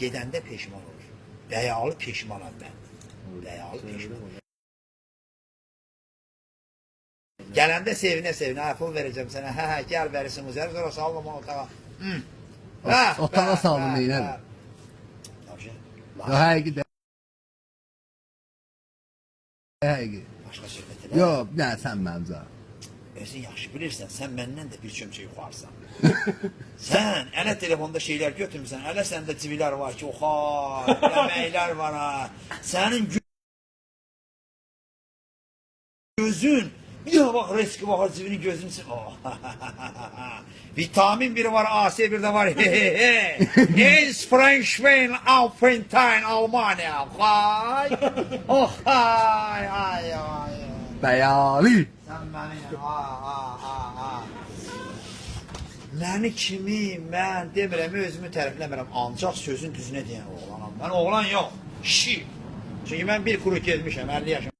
gedəndə peşman olur. Bəyalı peşmanam mən. Bəyalı peşman. Gələndə sevinə sevinə, hə, pul verəcəm sənə, hə, hə, gəl verirsin üzəri, sonra salma otağa. Hı. Hə, otağa saldım, hə, neynədim? hə. Yaxşı. Yo həqiqi də. Həqiqi. Başqa söhbət elə. Yo, nə sən məncə. Özün yaxşı bilirsən, sən məndən də bir çömçə yuxarısan. sən ələ telefonda şeylər götürmüsən, ələ səndə civilər var ki, oxa, yeməklər var ha. Sənin gö- gözün, bir daha bak riski bak civinin gözünü Oh. Vitamin biri var, AC bir de var. He he he. In Springstein, Alpentine, Almanya. Vay. Oh ay ay ay. Bəyalı. Sən məni, ha, ha, ha, ha. Məni kimi, mən demirəm, özümü tərifləmirəm, ancaq sözün düzünə deyən oğlanam. Mən oğlan yox, kişi. Çünki mən bir kuru gezmişəm, 50 yaşım